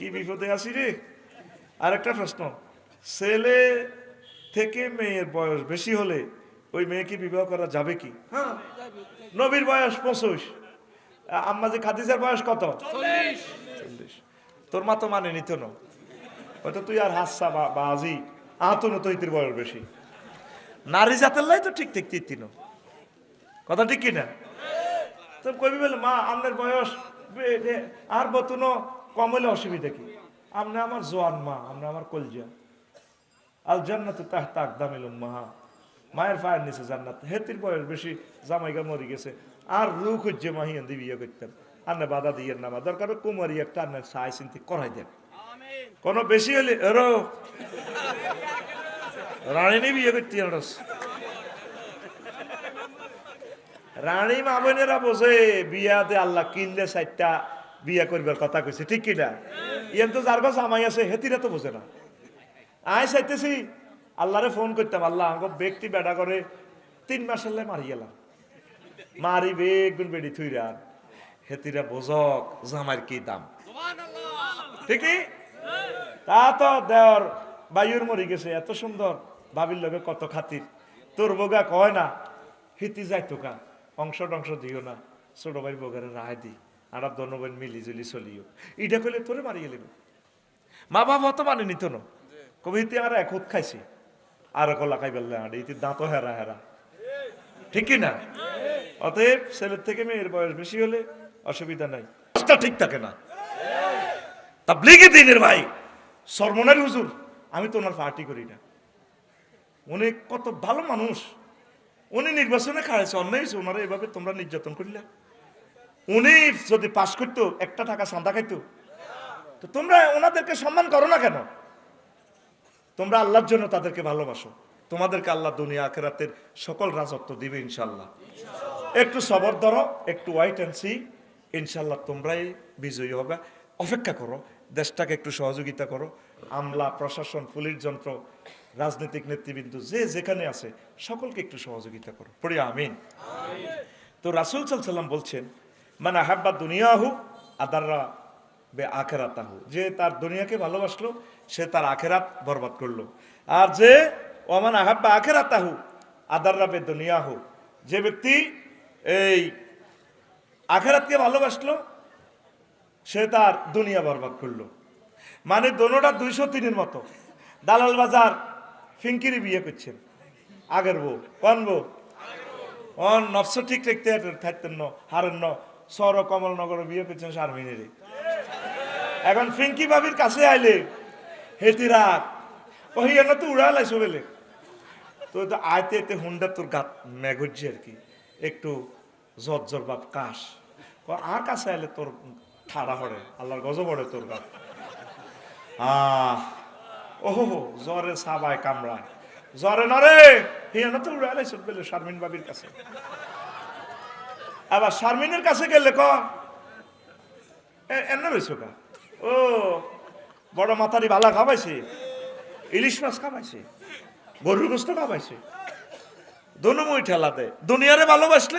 কি বিপদে আছি রে? আর একটা প্রশ্ন। ছেলে থেকে মেয়ের বয়স বেশি হলে ওই মেয়েকে বিবাহ করা যাবে কি? হ্যাঁ। নবীর বয়স পঁচিশ। আম্মা যে খাদিজার বয়স কত? চল্লিশ। তোর মা তো মানে নিত না। হয়তো তুই আর হাসা বা আজি। আহত নত ইতির বয়স বেশি। নারী জাতের লাই তো ঠিক ঠিক তিন কথা ঠিক কিনা? তো কবি বলে মা আপনার বয়স আর বতুনো কম হলে অসুবিধা কি? আপনি আমার জোয়ান মা আমরা আমার কলজা। আল জান্নাত তাহতা আকদামিল মাহা মায়ের ফায়ের নিচে জান্নাত। হেতির বয়স বেশি জামাইগা মরি গেছে। আর রু খুঁজছে মাহিয়ান দিয়ে বিয়ে করতেন আন্না বাধা দিয়ে নামা। দরকার কুমারি একটা আন্নার সাই চিন্তি করাই দেন। কোনো বেশি হলে এরো। রানী বিয়ে করতে রানী মা বোনেরা বোঝে বিয়াতে আল্লাহ কিনলে চারটা বিয়া করবার কথা কইছে, ঠিক কিনা? ইয়ান তো যার কাছে আমাই আছে, হেতিরা তো বোঝে না। আয় চাইতেছি, আল্লাহরে ফোন করতাম, আল্লাহ আমাকে ব্যক্তি বেড়া করে তিন মাস হলে মারি গেলাম মারি বেগুন বেড়ি থুইরা, হেতিরা বোঝক জামার কি দাম? ঠিকই তা তো দেওয়ার বায়ুর মরি গেছে, এত সুন্দর ভাবির লগে কত খাতির। তোর বোগা কয় না, হিতি যাই তোকা অংশ টংশ দিও না, ছোট ভাই বোগারে রায় দি আর দনবেন মিলি জুলি চলিও ইটা কইলে তোরে মারি গেলিব মা বাবা তো মানে নিত না। কবি হিতি আর এক হুত খাইছি। আর কলা খাই বেললে আড়ে ইতি দাঁতও হেরা হেরা। ঠিক কি না? অতএব ছেলের থেকে মেয়ের বয়স বেশি হলে অসুবিধা নাই। কাজটা ঠিক থাকে না। তাবলিগি দিনের ভাই সরমনের হুজুর, আমি তো ওনার পার্টি করি না। উনি কত ভালো মানুষ। উনি নির্বাচনে খাড়াইছে অন্যায় হয়েছে ওনারা এভাবে তোমরা নির্যাতন করিলা। উনি যদি পাশ করতো একটা টাকা চাঁদা খাইতো। তো তোমরা ওনাদেরকে সম্মান করো না কেন? তোমরা আল্লাহর জন্য তাদেরকে ভালোবাসো। তোমাদেরকে আল্লাহ দুনিয়া আখেরাতের সকল রাজত্ব দিবে ইনশাল্লাহ একটু সবর ধরো একটু ওয়াইট অ্যান্ড সি ইনশাল্লাহ তোমরাই বিজয়ী হবে। অপেক্ষা করো দেশটাকে একটু সহযোগিতা করো। আমলা প্রশাসন পুলিশ যন্ত্র রাজনৈতিক নেতৃবৃন্দ যে যেখানে আছে সকলকে একটু সহযোগিতা করো। পড়ি আমিন। তো রাসুল সাল্লাম বলছেন মানে আহাব্বা দুনিয়াহু আদাররা বে আখেরাতাহু। যে তার দুনিয়াকে ভালোবাসলো, সে তার আখেরাত বরবাদ করল। আর যে ওমান আহাব্বা আখেরাতাহু আদাররা বে দুনিয়া দুনিয়াহু। যে ব্যক্তি এই আখেরাতকে ভালোবাসলো, সে তার দুনিয়া বরবাদ করল। মানে দোনোটা দুইশো তিনের মতো। দালাল বাজার ফিঙ্কিরি বিয়ে করছেন। আগের বউ, কোন বউ? অন নফস ঠিক রাখতে থাকতেন ন, হারেন ন। সর কমলনগর বিয়ে করছেন শারমিনেরে এখন ফিঙ্কি ভাবির কাছে আইলে হেতিরা ওই এনে তো উড়ালাইছো বেলে। তো আইতে এতে হুন্ডা তোর গাত মেঘজি আর কি। একটু জর জর বাপ কাশ। আর কাছে আইলে তোর ঠাড়া পড়ে আল্লাহর গজ পড়ে তোর গাত। আহ, ওহো, জ্বরে সাবায় কামড়ায়। জ্বরে নরে হিয়ানো তো উড়ালাইছো বেলে শারমিন বাবির কাছে। আবার শারমিনের কাছে গেলে ক কা? ও, বড় মাথারি বালা খাবাইছে, ইলিশ মাছ খাবাইছে, গরুর গোস্ত খাবাইছে, দোনো মই ঠেলাতে দুনিয়ারে ভালোবাসলে